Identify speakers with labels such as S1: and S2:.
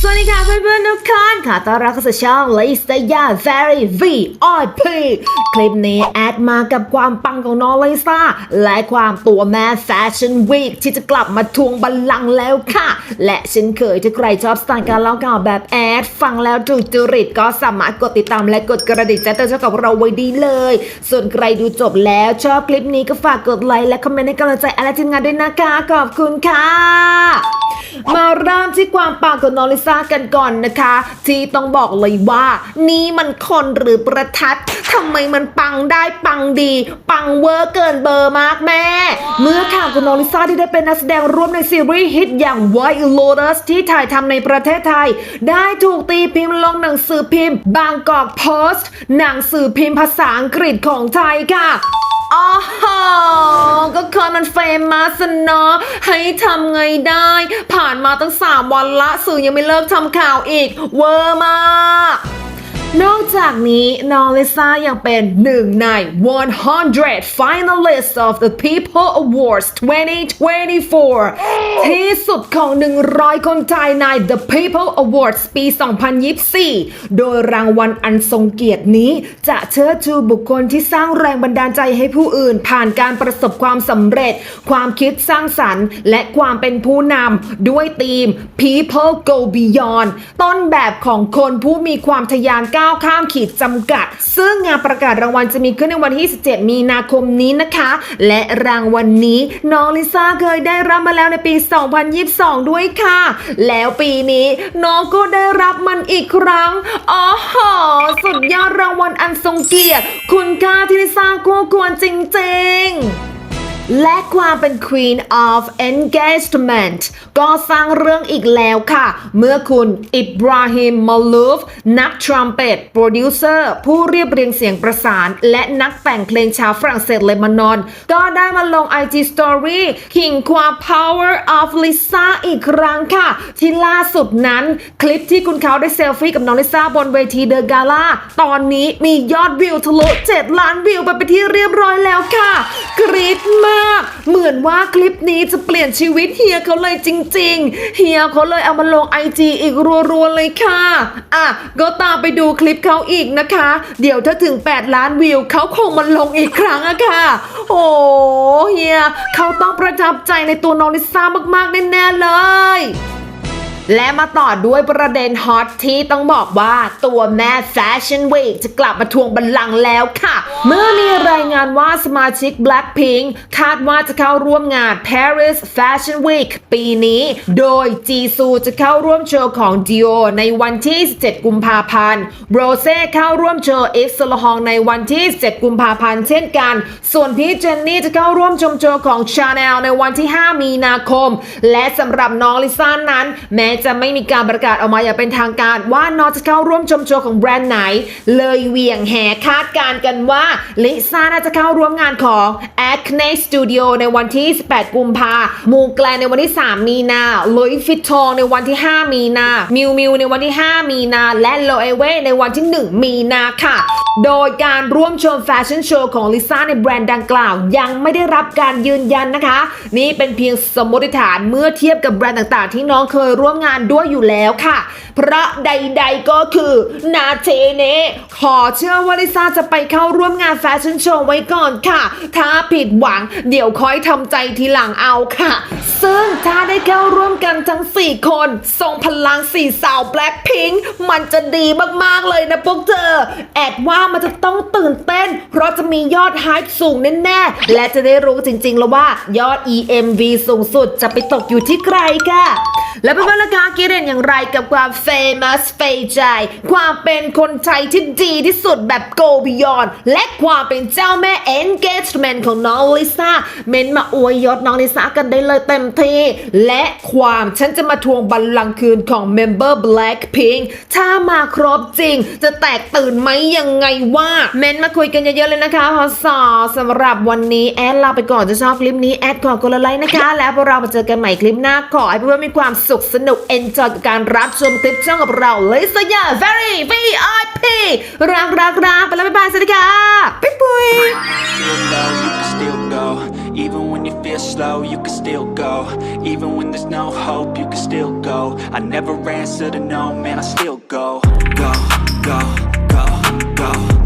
S1: สวัสดีค่ะเพื่อนๆทุกคนค่ะต้อนรับเข้าสู่ช่อง l i s t a y a Very VIP คลิปนี้แอดมากับความปังของน้องลิซ่า และความตัวแม่แฟชั่นวีคที่จะกลับมาทวงบัลลังก์แล้วค่ะ และเช่นเคยถ้าใครชอบสไตล์การเล่าข่าวแบบแอด ฟังแล้วถูกจริตก็สามารถกดติดตามและกดกระดิ่งแจ้งเตือนกับเราไว้ดีเลย ส่วนใครดูจบแล้วชอบคลิปนี้ก็ฝากกดไลค์และคอมเมนต์ให้กำลังใจแอดและทีมงานด้วยนะคะขอบคุณค่ะ ที่ความปังของน้องลิซ่ากันก่อนนะคะ ที่ต้องบอกเลยว่า นี่มันคนหรือประทัดทำไมมันปังได้ปังดี ปังเวอร์เกินเบอร์มากแม่ เมื่อข่าวของน้องลิซ่าที่ได้เป็นนักแสดงร่วมในซีรีส์ฮิตอย่าง White Lotus ที่ถ่ายทำในประเทศไทย ได้ถูกตีพิมพ์ลงหนังสือพิมพ์ บางกอกโพสต์ หนังสือพิมพ์ภาษาอังกฤษของไทยค่ะ อ๋อก็คนมันเฟมมาสเนาะให้ทำไงได้ ผ่านมาตั้ง 3 วันละสื่อยังไม่เลิกทำข่าวอีก เวอร์มาก นอกจากนี้น้องลิซ่ายังเป็นหนึ่งใน 100 finalists of the People Awards 2024 ที่สุดของ 100 คนไทยใน The People Awards ปี 2024 โดยรางวัลอันทรงเกียรตินี้จะเชิดชูบุคคลที่สร้างแรงบันดาลใจให้ผู้อื่น ผ่านการประสบความสำเร็จ ความคิดสร้างสรรค์ และความเป็นผู้นำด้วยธีม People Go Beyond ต้นแบบของคนผู้มีความทะยานก้าวข้ามขีดจำกัด ซึ่งงานประกาศรางวัลจะมีขึ้นในวันที่ 17 มีนาคมนี้นะคะ และรางวัลนนี้น้องลิซ่าเคยได้รับมาแล้วในปี 2022 ด้วยค่ะ แล้วปีนี้น้องก็ได้รับมันอีกครั้งอ๋อหอสุดยอดรางวัลอันทรงเกียรติ คุณค่าที่ลิซ่าคู่ควรจริง ๆ และความเป็น Queen of Engagement ก็สร้างเรื่องอีกแล้วค่ะ เมื่อคุณอิบราฮิมมาลูฟนักทรัมเป็ตโปรดิวเซอร์ผู้เรียบเรียงเสียงประสาน และนักแต่งเพลงชาวฝรั่งเศสเลบานอน ก็ได้มาลง IG Story ขิงความ Power of Lisa อีกครั้งค่ะ ที่ล่าสุดนั้น คลิปที่คุณเขาได้เซลฟี่กับน้องลิซ่าบนเวทีเดอะกาล่าตอนนี้มียอดวิวทะลุ7ล้านวิวไปเป็นที่เรียบร้อยแล้วค่ะ กรี๊ดมาก เหมือนว่าคลิปนี้จะเปลี่ยนชีวิตเฮียเขาเลยจริง ๆ เฮียเขาเลยเอามาลงไอจีอีกรัวๆเลยค่ะ อะ ก็ตามไปดูคลิปเขาอีกนะคะ เดี๋ยวถ้าถึง 8 ล้านวิวเขาคงมาลงอีกครั้งอะค่ะ โอ้เฮียเขาต้องประทับใจในตัวน้องลิซ่ามากๆแน่ๆเลย และมาต่อด้วยประเด็นฮอตที่ต้องบอกว่าตัวแม่แฟชั่นวีคจะกลับมาทวงบัลลังก์แล้วค่ะ เมื่อมีรายงานว่าสมาชิก Blackpink คาดว่าจะเข้าร่วมงาน Paris Fashion Week ปีนี้ โดยจีซูจะเข้าร่วมโชว์ของ Dior ในวันที่ 17 กุมภาพันธ์โรเซ่เข้าร่วมโชว์ Yves Saint Laurent ในวันที่ 17 กุมภาพันธ์เช่นกัน ส่วนพี่เจนนี่จะเข้าร่วมชมโชว์ของ Chanel ในวันที่ 5 มีนาคม และสำหรับน้องลิซ่านั้นแม้จะไม่มีการประกาศออกมาอย่างเป็นทางการว่าน้องจะเข้าร่วมชมโชว์ของแบรนด์ไหน เลยเวี่ยงแหคาดการกันว่าลิซ่าน่าจะเข้าร่วมงานของ Acne Studio ในวันที่ 18 กุมภามูแกลในวันที่ 3 มีนา Louis Vuitton ในวันที่ 5 มีนา มิวมิวในวันที่ 5 มีนา และ l o e w e ในวันที่ 1 มีนาค่ะ โดยการร่วมชมแฟชั่นโชว์ของลิซ่าในแบรนด์ดังกล่าว ยังไม่ได้รับการยืนยันนะคะ นี่เป็นเพียงสมมติฐานเมื่อเทียบกับแบรนด์ต่างๆ ที่น้องเคยร่วมงานด้วยอยู่แล้วค่ะ เพราะใดๆก็คือนาเทเนขอเชื่อว่าลิซ่าจะไปเข้าร่วมงานแฟชั่นโชว์ไว้ก่อนค่ะ ถ้าผิดหวังเดี๋ยวคอยทำใจทีหลังเอาค่ะ ซึ่งถ้าได้เข้าร่วมกันทั้ง 4 คนทรงพลังสี่สาวแบล็คพิงค์มันจะดีมากๆเลยนะพวกเธอ แอดว่ามันจะต้องตื่นเต้น เพราะจะมียอดไฮป์สูงแน่ๆ และจะได้รู้จริงๆ แล้วว่ายอด EMV สูงสุดจะไปตกอยู่ที่ใครค่ะ แล้วเป็นวันละกาคิดเห็นอย่างไรกับความ famous เฟย์ใจความเป็นคนไทยที่ดีที่สุดแบบ go beyond และความเป็นเจ้าแม่ engagement ของน้องลิซ่าเม้นมาอวยยศน้องลิซ่ากันได้เลยเต็มที่และความฉันจะมาทวงบัลลังก์คืนของ member Blackpink ถ้ามาครบจริง จะแตกตื่นไหมยังไงว่าเม้นมาคุยกันเยอะๆเลยนะคะพอสอสำหรับวันนี้แอดลาไปก่อนจะชอบคลิปนี้แอดขอกดไลค์นะคะ แล้วพวกเรามาเจอกันใหม่คลิปหน้าขอให้เพื่อนๆมีความสุขสนุกกเอนจอยกับการรับชมคลิปช่องกับเราเลยสยาม very VIP รักรักรักไปแล้วบ๊ายบายสวัสดีค่ะปิ๊บปุ๊ย
S2: Even when you feel slow, you can still go Even when there's no hope, you can still go I never answer to no, man, I still go Go, go, go, go